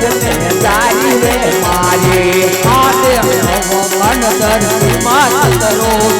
જગતને તારી રે મન કરો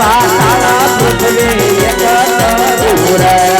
આકાશે પાતાળ પૃથ્વી એક તરુ રે.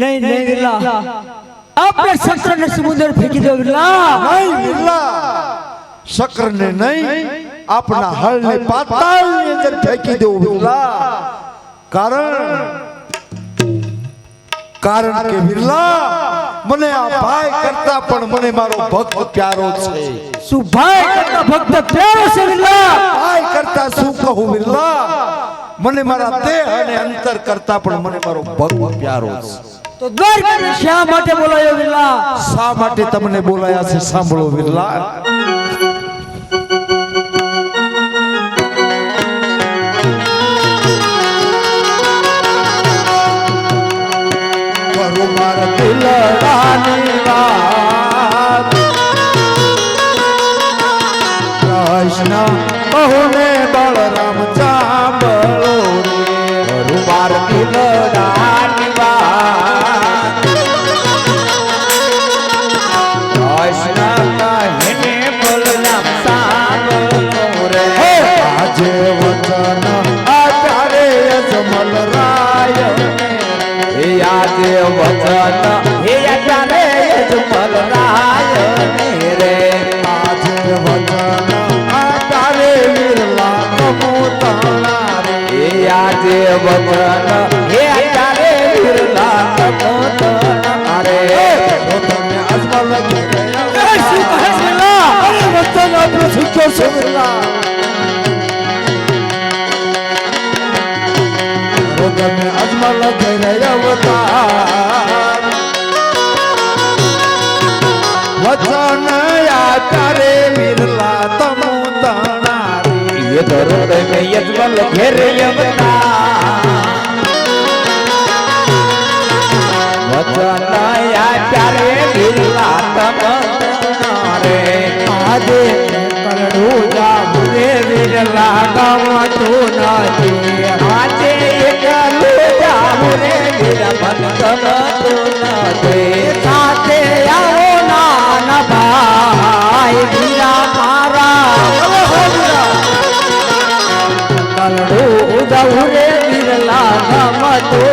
નહીં નહીં બિરલા આપણે શકરને સમુદ્ર ફેંકી દો. બિરલા નહીં વિરલા શક્રને નહીં આપણા હળને પાતાળની અંદર ફેંકી દો. વિરલા કારણ કારણ કે વિરલા મને આ ભાઈ કરતા પણ મને મારો ભક્ત પ્યારો છે. શું ભાઈ કરતા ભક્ત પ્યારો છે બિરલા ભાઈ કરતા શું કહું વિરલા? મને મારા દેહ અને અંતર કરતા પણ મને મારો ભક્ત પ્યારો છે. તો દ્વાર કરી શા માટે બોલાયો વિરલા? શા માટે તમને બોલાયા છે? સાંભળો વિરલા. કૃષ્ણ બહુ ને બળરામ ચા વચન હે અત્યારે બિરલા વચન અરે તો તમે અસમલ વચન આપણો સુખ્યો છે બિરલા તમે અજમલ જઈ રહ્યા હતા બિરલા તમુ તણારી. એ ધરો તમે યજમલ ઘેર યમતા વચનયા તમરે આજે કરડું જાવું રે બિરલા ગમતું નથી સાથે આવો નાના ભાઈ, મારા કરડું જાવું રે બિરલા ગમતું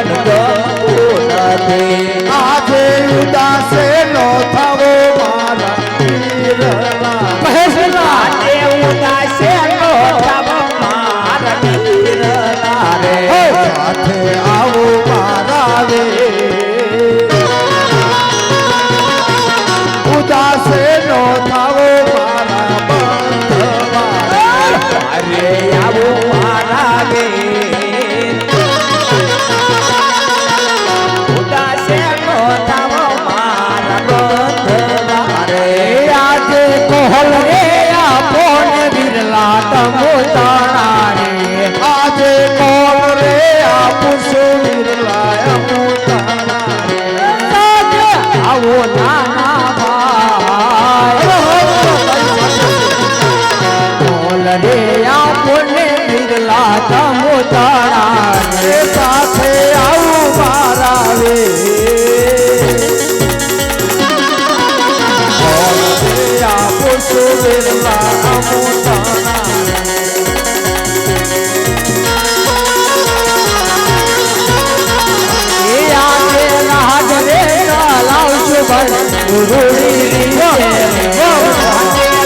મન ગમતું નથી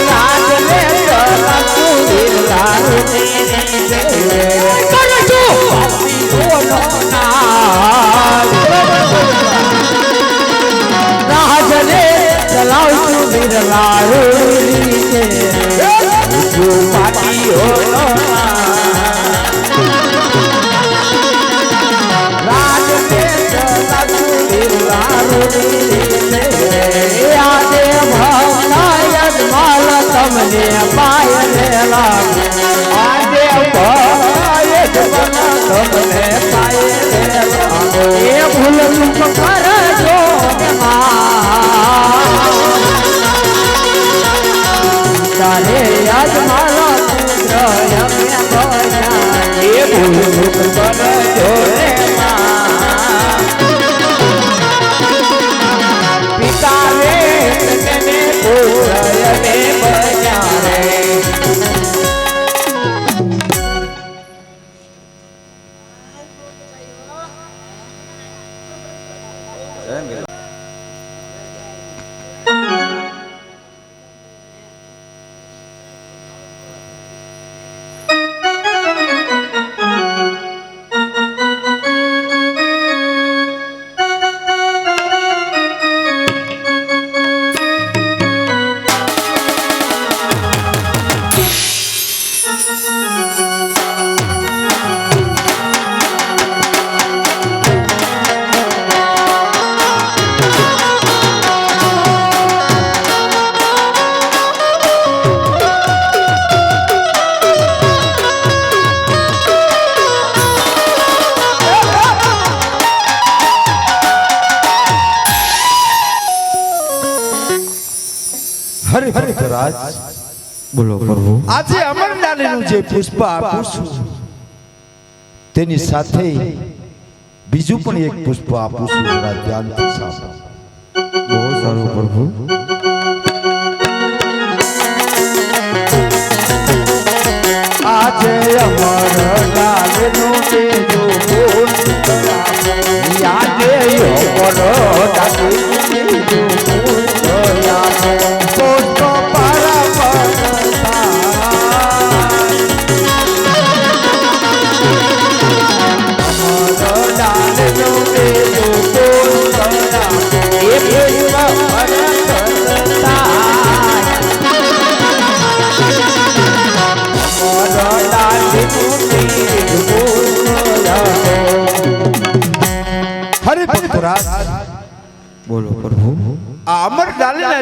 રાજ રે કલકુ વિરલા રાજને ચલાવશું બિરલા રૂડી તમને પાય રેલા આજે ભય તમને પાયે લાગો એ ભૂલ ચૂક કરજો ને. તારે યાદ મારા પુત્ર એ ભૂલ ચૂક કરજો જે પુષ્પ આપું છું, તેની સાથે બીજું પણ એક પુષ્પ આપું છું ધ્યાન બહુ સારું પ્રભુ.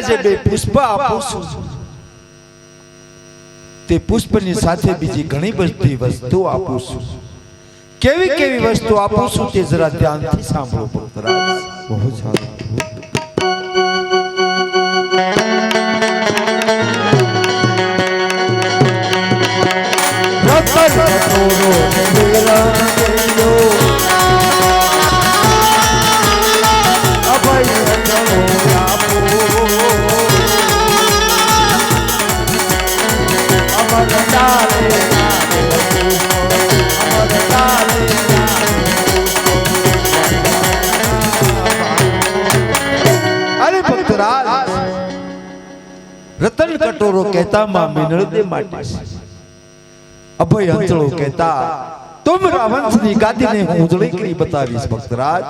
જે બે પુષ્પ આપું છું. તે પુષ્પની સાથે બીજી ઘણી બધી વસ્તુ આપું છું. કેવી કેવી વસ્તુ આપું છું તે જરા ધ્યાનથી સાંભળો, ભક્તરાજ. બહુ સારું. રતન. રતન કટોરો કહેતા માં મિનળદે માટે અભય અંચળો કહેતા તુમ વંશની ગાદીને હું ઉજળી કરી બતાવીશ, ભક્તરાજ.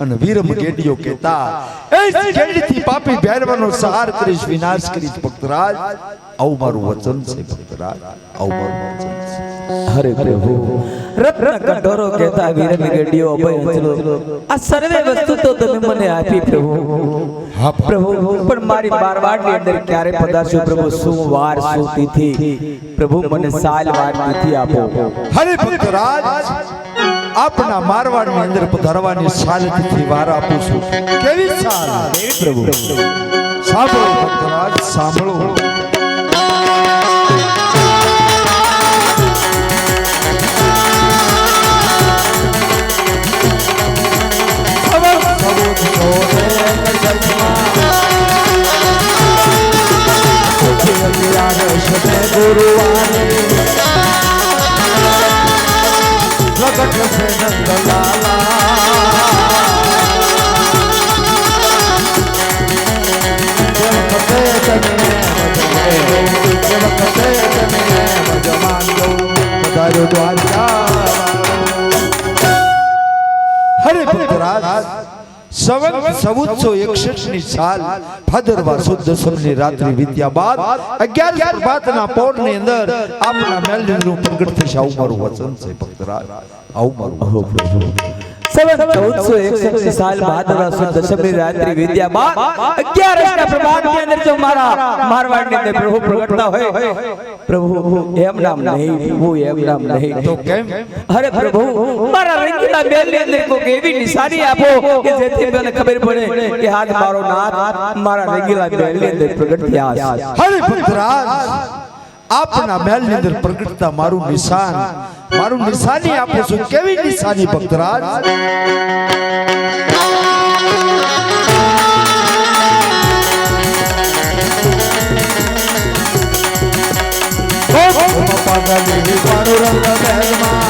અને વીરમ ગેડિયો કહેતા, એ ગેડીથી પાપી ભેરવાનો સહાર કરીશ, વિનાશ કરીશ, ભક્તરાજ. આવું મારું વચન છે, ભક્તરાજ. આવું મારું વચન છે. હરે પ્રભુ રત્ન કટોરો કહેતા વીરની ગડીઓ ભયંચલો આ સર્વે વસ્તુ તો તમે મને આપી પ્રભુ. હા પ્રભુ પણ મારી મારવાડની અંદર ક્યારે પધારશો પ્રભુ? શું વાર શું તિથિ? પ્રભુ મને સાલ વાર તિથિ આપો. હરે ભક્તરાજ આપના મારવાડની અંદર પધારવાની સાલ તિથિ વાર આપું છું. કેવી સાલ? પ્રભુ. સાંભળો ભક્તરાજ સાંભળો. સાલ ભાદરવા સુદ દસમ રાત્રિ વિદ્યા બાદ અગિયાર પ્રભાતના પૌરની અંદર આપના મેલડીનું પ્રગટ થશે આવું મારું વચન છે, ભક્તરાજ આવું મારું. સવન ચૌદસો એકસઠની સાલ ભાદરવા સુદ દશમી રાત્રિ વિદ્યા બાદ અગિયારસના પ્રભાતની અંદર જો મારા મારવાડની અંદર પ્રભુ પ્રગટતા હોય પ્રભુ એમ નામ નહીં પ્રભુ એમ નામ નહીં. તો કેમ? અરે પ્રભુ મારા રંગીલા બેલની અંદર કોઈક એવી નિશાની આપો કે જેથી મને ખબર પડે કે હાથ મારો નાથ મારા રંગીલા બેલની અંદર પ્રગટ થયા છે. હરે ભક્તરાજ આપના મહેલની અંદર પ્રગટતા મારું નિશાન મારું નિશાની આપું છું. કેવી નિશાની ભક્તરાજ? મહેલમાં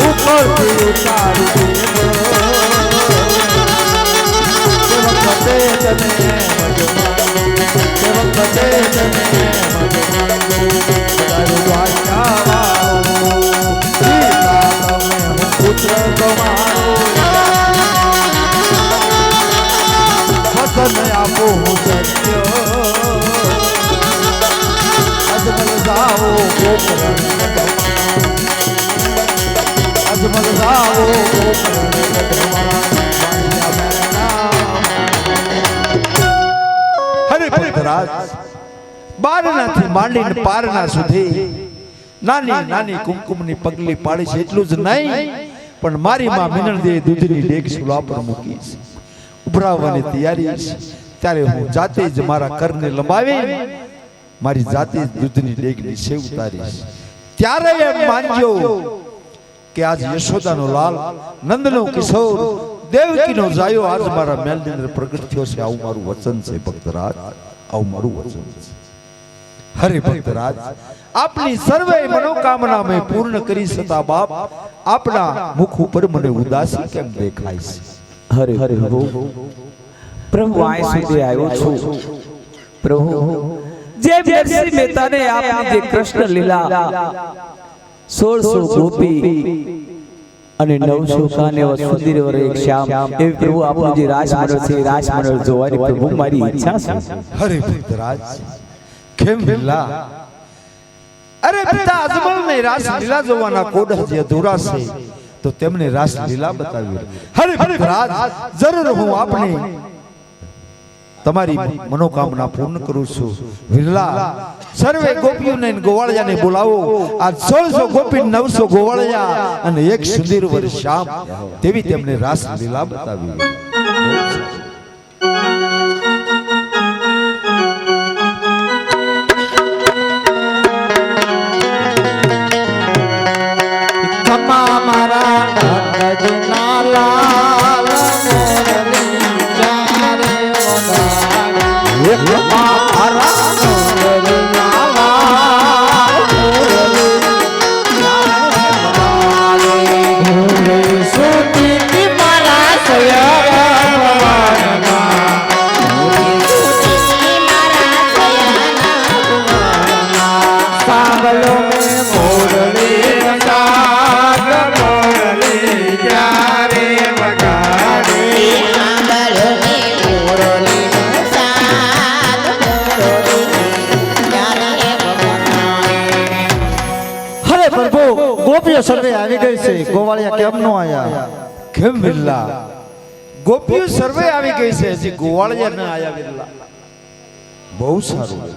ઉપરથી બારનાથી માંડીને પારના સુધી નાની નાની કુમકુમની પગલી પાડી એટલું જ નહીં, પણ મારી માં મિનળ દે દૂધની ડેક સુલા પર ઉભરાવવાની તૈયારી ત્યારે હું જાતે જ મારા કરને લંબાવી મારી જાતે દૂધની ડેગની સેવ ઉતારીશ. ત્યારે એમ માનજો કે આજ યશોદાનો લાલ, નંદનો કિશોર, દેવકીનો જાયો આજ મારા મેલની અંદર પ્રગટ થયો છે. આવું મારું વચન છે ભક્તરાજ. આવું મારું વચન છે. હરે ભક્તરાજ, આપની સર્વે મનોકામના મેં પૂર્ણ કરી છતાં બાપ, આપના મુખ ઉપર મને ઉદાસી કેમ દેખાય છે? હરે હરે પ્રભુ પ્રભુ આ સુધી આવ્યો છું. પ્રભુ જે નરસિંહ મહેતાને આપની જે કૃષ્ણ લીલા સોળસો ગોપી અને નવસો કાને સુધીર વરે એક શ્યામ. એ પ્રભુ આપણું જે રાજમંડળ છે રાજમંડળ જોવાની પ્રભુ મારી ઈચ્છા છે. હરે ભદ્રાજ કેમ વિલા અરે પિતા અજમલ ને રાસલીલા જોવાના કોડ હજી અધૂરા છે તો તેમને રાસ લીલા બતાવી હરે ભદ્રાજ જરૂર હું આપને તમારી મનોકામના પૂર્ણ કરું છું. વિરલા સર્વે ગોપીઓને ગોવાળિયાને બોલાવો. આ સોળસો ગોપી નવસો ગોવાળિયા અને એક સુધીર વર્ષ શ્યામ. તેવી તેમને રાસ લીલા બતાવી. ગોવાળિયા કેમ નો આયા? કેમ વિરલા ગોપીઓ સર્વે આવી ગઈ છે હજી ગોવાળિયા ન આયા વિરલા બહુ સારું